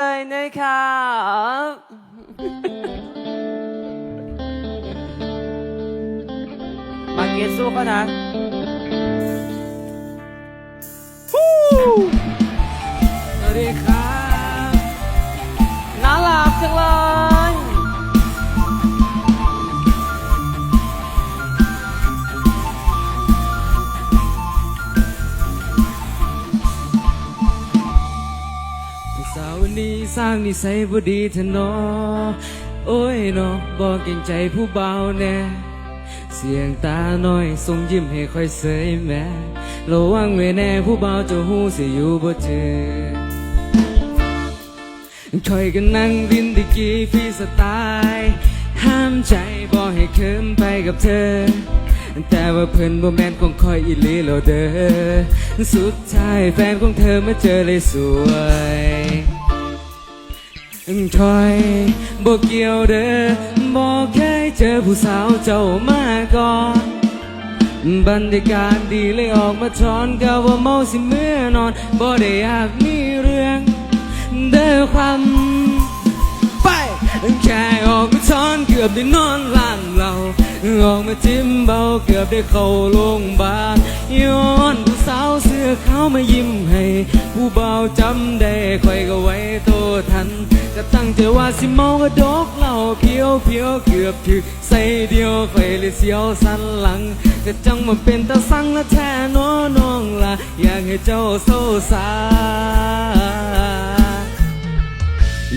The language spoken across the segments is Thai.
เลยนะครับมาเกตสู้เขานะฮู้สวัสดีครับ สร้างนิสัยบ่ดีเถอะเนอ โอ้ยเนอบอกเก่งใจผู้เบาแน่เสียงตาหน่อยส่งยิ้มให้ค่อยเสยแม่ระวังไว้แน่ผู้เบาจะหูสิอยู่บ่เจอคอยกันนั่งดินตะกี้พี่สไตล์ห้ามใจบอกให้เคิมไปกับเธอ แต่ว่าเพิ่นบ่แม่นของคอยอีหลีแล้วเด้อสุดท้ายแฟนของเธอมาเจอเลยสวย ถอยบ่เกี่ยวเด้อบ่เคยเจอผู้สาวเจ้ามาก่อนบรรยากาศดีเลยออกมาทอนก็ว่าเมาสิเมื่อนอนบ่ได้อยากมีเรื่องเด้อความไปแค่ออกมาช้อนเกือบได้นอนลานเราออกมาจิ้มเบาเกือบได้เข้าโรงพยาบาลย้อนผู้สาวเสื้อขาวมายิ้มให้ ผู้เบาจำได้คอยก็ไว้โตทัน ก็ตั้งใจว่าสิเมาก็ดอกเหล้าเพียวเพียวเกือบถือใส่เดียวไฟเลยเสียวสันหลังก็จังมันเป็นตาสังละแท้น้อน้องละอยากให้เจ้าโซซา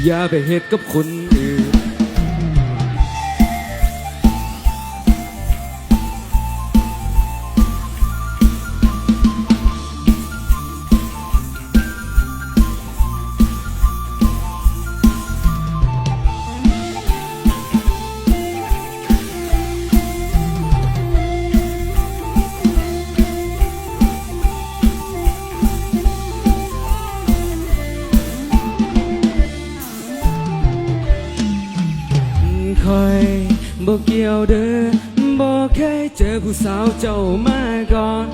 อย่าไปเหตุกับคน คอยบอกเกี่ยวเด้อบอกเคยเจอผู้สาวเจ้ามาก่อน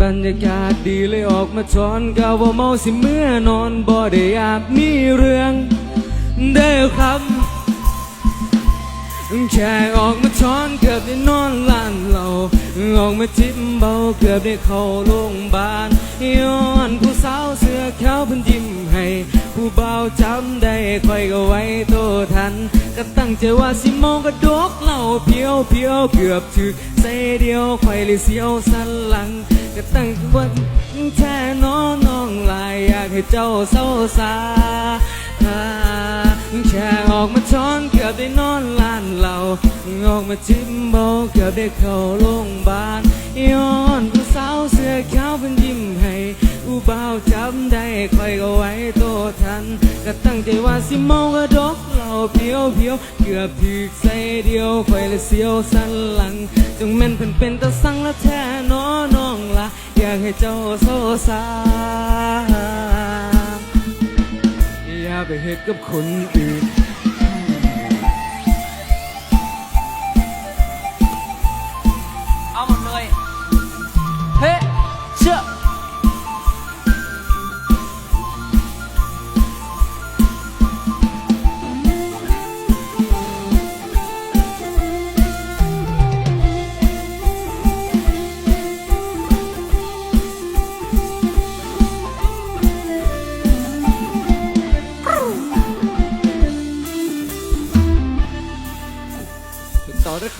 บรรยากาศดีเลยออกมาชอนกาว่าเมาสิเมื่อนอนบ่ได้อยากมีเรื่องเด้อครับแค่ออกมาช้อนเกือบได้นอนลานเราออกมาจิ้มเบาเกือบได้เข้าโรงพยาบาล ก็ตั้งใจว่าสิมองก็ดกเหล้าเพียวเพียวเกือบถึกใส่เดียวคอยเลยเสียวสันหลัง ก็ตั้งว่าแค่น้องน้องลายอยากให้เจ้าเศร้าสาแค่ออกมาช้อนเกือบได้นอนลานเราออกมาจิ้มเบาเกือบได้เข้าโรงพยาบาลย้อนผู้สาวเสื้อขาวเพิ่นยิ้มให้ผู้บ่าวจำได้คอยก็ไว้โตทัน ก็ตั้งใจว่าสิมองก็ เหล้าเพียวเพียวเกือบถึกใส่เดียวคอยเลยเสียวสันหลัง จงแม่นเพิ่นเป็นตาสังละแท้น้อน้องละอยากให้เจ้าโซซาอย่าไปเหตุกับคนอื่น nodig.